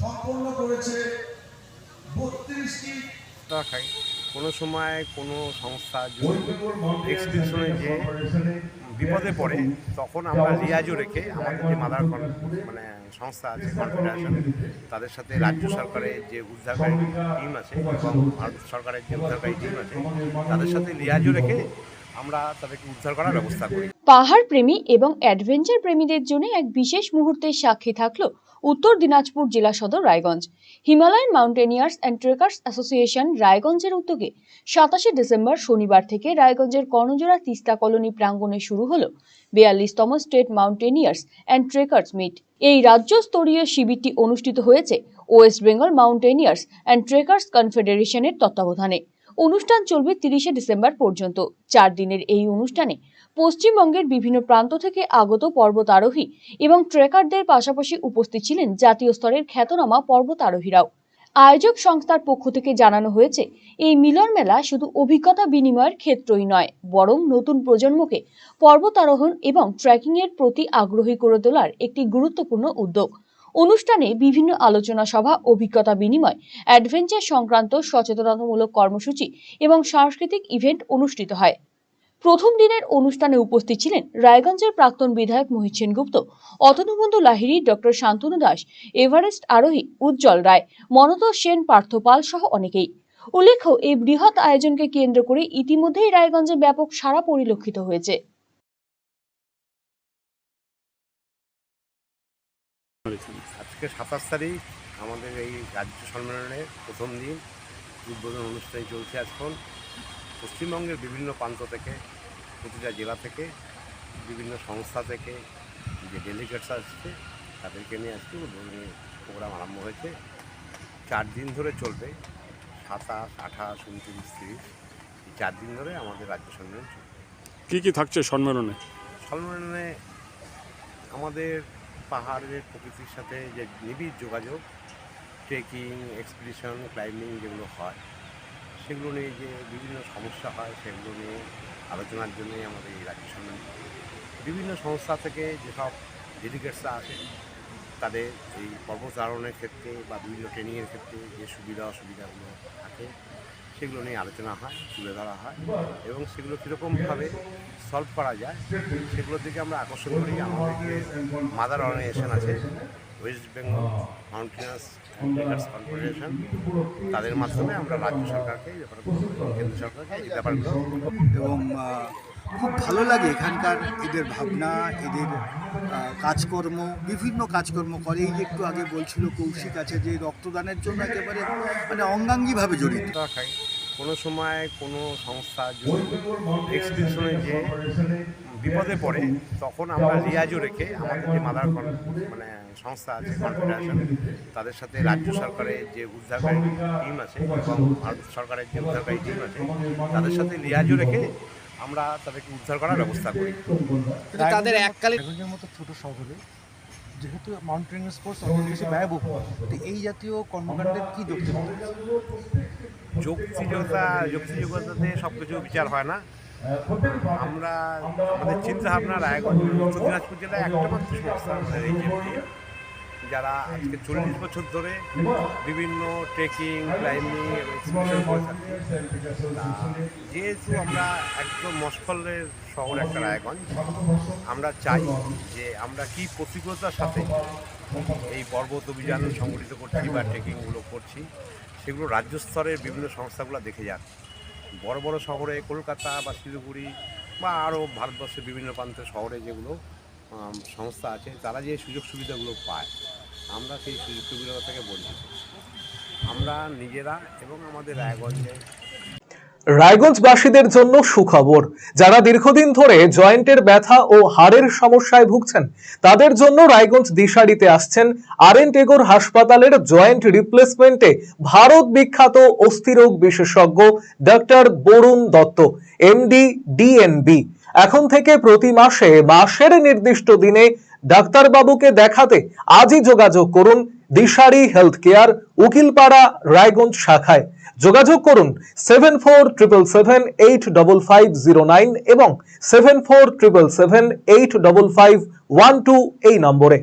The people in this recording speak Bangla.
সম্পন্ন করেছে। বত্রিশটি খাই কোনো সময় কোনো সংস্থা যদি এক্সপিডিশনে যে বিপদে পড়ে তখন আমরা রিয়াজও রেখে আমাদের যে মাদার মানে সংস্থা আছে কনফেডারেশন তাদের সাথে রাজ্য সরকারের যে উদ্ধারকারী টিম আছে এবং ভারত সরকারের যে উদ্ধারকারী টিম আছে তাদের সাথে রিয়াজও রেখে আমরা তাদেরকে উদ্ধার করার ব্যবস্থা করি। পাহাড় প্রেমী এবং অ্যাডভেঞ্চার প্রেমীদের জন্য এক বিশেষ মুহূর্তের সাক্ষী থাকল উত্তর দিনাজপুর জেলা সদর Raiganj. Himalayan mountaineers and trekkers association রায়গঞ্জের উদ্যোগে সাতাশে ডিসেম্বর শনিবার থেকে রায়গঞ্জের কর্ণজোড়া তিস্তা কলোনি প্রাঙ্গণে শুরু হলো বিয়াল্লিশতম state mountaineers and trekkers meet. এই রাজ্য স্তরীয় শিবিরটি অনুষ্ঠিত হয়েছে West Bengal mountaineers and trekkers কনফেডারেশনের তত্ত্বাবধানে। অনুষ্ঠান চলবে তিরিশে ডিসেম্বর পর্যন্ত। চার দিনের এই অনুষ্ঠানে পশ্চিমবঙ্গের বিভিন্ন প্রান্ত থেকে আগত পর্বতারোহী এবং ট্রেকারদের পাশাপাশি উপস্থিত ছিলেন জাতীয় স্তরের খ্যাতনামা পর্বতারোহীরাও। আয়োজক সংস্থার পক্ষ থেকে জানানো হয়েছে, এই মিলন মেলা শুধু অভিজ্ঞতা বিনিময়ের ক্ষেত্রই নয়, বরং নতুন প্রজন্মকে পর্বতারোহণ এবং ট্রেকিং এর প্রতি আগ্রহী করে তোলার একটি গুরুত্বপূর্ণ উদ্যোগ। অনুষ্ঠানে বিভিন্ন আলোচনা সভা, অভিজ্ঞতা বিনিময় অ্যাডভেঞ্চার সংক্রান্ত সচেতনতামূলক কর্মসূচি এবং সাংস্কৃতিক ইভেন্ট অনুষ্ঠিত হয়। প্রথম দিনের অনুষ্ঠানে উপস্থিত ছিলেন রায়গঞ্জের প্রাক্তন বিধায়ক মহিত সেনগুপ্ত, অতনুবন্ধু লাহিড়ী, ডক্টর শান্তনু দাস, এভারেস্ট আরোহী উজ্জ্বল রায়, মনতোষ সেন পার্থপাল সহ অনেকেই। উল্লেখ্য, এই বৃহৎ আয়োজনকে কেন্দ্র করে ইতিমধ্যেই রায়গঞ্জে ব্যাপক সাড়া পরিলক্ষিত হয়েছে। আজকে সাতাশ তারিখ আমাদের এই রাজ্য সম্মেলনের প্রথম দিন উদ্বোধন অনুষ্ঠান চলছে এখন। পশ্চিমবঙ্গের বিভিন্ন প্রান্ত থেকে প্রতিটা জেলা থেকে বিভিন্ন সংস্থা থেকে যে ডেলিগেটস আসছে তাদেরকে নিয়ে আজকে উদ্বোধনী প্রোগ্রাম আরম্ভ হয়েছে। চার দিন ধরে চলবে সাতাশ আঠাশ উনত্রিশ তিরিশ এই চার দিন ধরে আমাদের রাজ্য সম্মেলন চলবে। কী কি থাকছে সম্মেলনে? সম্মেলনে আমাদের পাহাড়ের প্রকৃতির সাথে যে নিবিড় যোগাযোগ ট্রেকিং এক্সপিডিশন ক্লাইম্বিং যেগুলো হয়, সেগুলো নিয়ে যে বিভিন্ন সমস্যা হয়, সেগুলো নিয়ে আলোচনার জন্যই আমাদের এই রাজ্য সম্মেলন। বিভিন্ন সংস্থা থেকে যেসব ডেলিগেটসরা আসে তাদের এই পর্বতারোহণের ক্ষেত্রে বা বিভিন্ন ট্রেনিংয়ের ক্ষেত্রে যে সুবিধা অসুবিধাগুলো থাকে সেগুলো নিয়ে আলোচনা হয়, তুলে ধরা হয় এবং সেগুলো কীরকমভাবে সলভ করা যায়, সেগুলোর দিকে আমরা আকর্ষণ করি। আমাদের যে মাদার অর্গানাইজেশন আছে West Bengal mountaineers trekkers confederation তাদের মাধ্যমে আমরা রাজ্য সরকারকে এই ব্যাপারগুলো কেন্দ্র সরকারকে এই ব্যাপারগুলো এবং খুব ভালো লাগে এখানকার এদের ভাবনা, এদের কাজকর্ম, বিভিন্ন কাজকর্ম করে। এই যে একটু আগে বলছিল কৌশিক আছে যে রক্তদানের জন্য একেবারে মানে অঙ্গাঙ্গিভাবে জড়িত। কোনো সময় কোনো সংস্থা যদি এক্সপিডিশনে যে বিপদে পড়ে, তখন আমরা রিয়াজও রেখে আমাদের যে মাদার মানে সংস্থা আছে কনফেডারেশন তাদের সাথে রাজ্য সরকারের যে উদ্ধারকারী টিম আছে, এবং ভারত সরকারের যে উদ্ধারকারী টিম আছে, তাদের সাথে রিয়াজও রেখে আমরা তাদেরকে উদ্ধার করার ব্যবস্থা করি। তাদের এককালীন মতো ছোট শহরে যেহেতু মাউন্টেনিং স্পোর্টস অনেক বেশি ব্যয়বহুল তো এই জাতীয় কর্মকাণ্ডের কি যৌক্তিকতা যৌক্তিকতা যৌক্তিযোগ্যতাতে সব কিছু বিচার হয় না। আমরা আমাদের চিন্তা ভাবনা রায়গঞ্জ উত্তর দিনাজপুর জেলায় একটা মাত্র সংস্থা আমাদের এই যে যারা আজকে চল্লিশ বছর ধরে বিভিন্ন ট্রেকিং ক্লাইম্বিং যেহেতু আমরা একদম মশফলের শহর একটা রায়গঞ্জ, আমরা চাই যে আমরা কি প্রতিকূলতার সাথে এই পর্বত অভিযান সংগঠিত করছি বা ট্রেকিংগুলো করছি, সেগুলো রাজ্য স্তরের বিভিন্ন সংস্থাগুলো দেখে যাক। বড় বড় শহরে কলকাতা বা শিলিগুড়ি বা আরও ভারতবর্ষের বিভিন্ন প্রান্তের শহরে যেগুলো সংস্থা আছে, তারা যে সুযোগ সুবিধাগুলো পায়, আমরা সেই সুযোগ সুবিধা থেকে বঞ্চিত। আমরা নিজেরা এবং আমাদের রায়গঞ্জে রায়গঞ্জবাসীদের জন্য সুখবর, যারা দীর্ঘদিন ধরে জয়েন্টের ব্যথা ও হাড়ের সমস্যায় ভুগছেন, তাদের জন্য রায়গঞ্জ দিশারিতে আসছেন আর এন টেগোর হাসপাতালের জয়েন্ট রিপ্লেসমেন্টে ভারত বিখ্যাত অস্থিরোগ বিশেষজ্ঞ doctor Barun Dutta, MD, DNB. এখন থেকে প্রতি মাসে মাসের নির্দিষ্ট দিনে ডাক্তারবাবুকে দেখাতে আজই যোগাযোগ করুন দিশারি হেলথ কেয়ার উকিলপাড়া, রায়গঞ্জ শাখায়। যোগাযোগ করুন seven four triple seven eight double five zero nine এবং seven four triple seven eight double five one two এই নম্বরে।